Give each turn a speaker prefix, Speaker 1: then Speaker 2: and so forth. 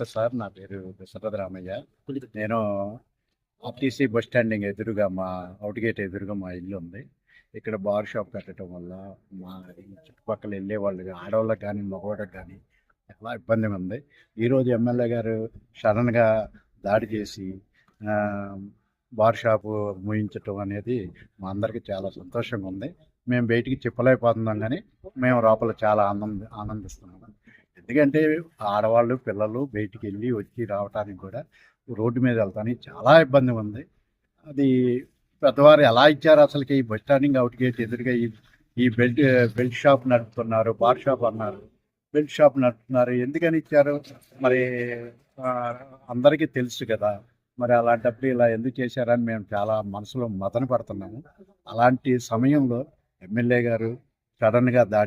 Speaker 1: నమస్తే సార్ నా పేరు దశరథ రామయ్య. నేను ఆర్టీసీ బస్ స్టాండింగ్ ఎదురుగా మా అవుట్ గేట్ ఎదురుగా మా ఇల్లు ఉంది. ఇక్కడ బార్ షాప్ కట్టడం వల్ల మా చుట్టుపక్కల వెళ్ళే వాళ్ళు ఆడవాళ్ళకి కానీ మగవాళ్ళకి కానీ చాలా ఇబ్బందిగా ఉంది. ఈరోజు ఎమ్మెల్యే గారు సడన్గా దాడి చేసి బార్ షాపు మూయించటం అనేది మా అందరికీ చాలా సంతోషంగా ఉంది. మేము బయటికి చెప్పలేకపోతున్నాం కానీ మేము లోపల చాలా ఆనంద ఆనందిస్తున్నాం. ఎందుకంటే ఆడవాళ్ళు పిల్లలు బయటికి వెళ్ళి వచ్చి రావడానికి కూడా రోడ్డు మీద వెళ్తానికి చాలా ఇబ్బంది ఉంది. అది పెద్దవారు ఎలా ఇచ్చారు అసలుకి ఈ బస్ స్టాండింగ్ అవుట్ గేట్ ఎదురుగా ఈ ఈ బెల్ట్ బెల్ట్ షాప్ నడుపుతున్నారు బార్ షాప్ అన్నారు. బెల్ట్ షాప్ నడుపుతున్నారు. ఎందుకని ఇచ్చారు? మరి అందరికీ తెలుసు కదా. మరి అలాంటప్పుడు ఇలా ఎందుకు చేశారని మేము చాలా మనసులో మదన పడుతున్నాము. అలాంటి సమయంలో ఎమ్మెల్యే గారు సడన్గా దాడి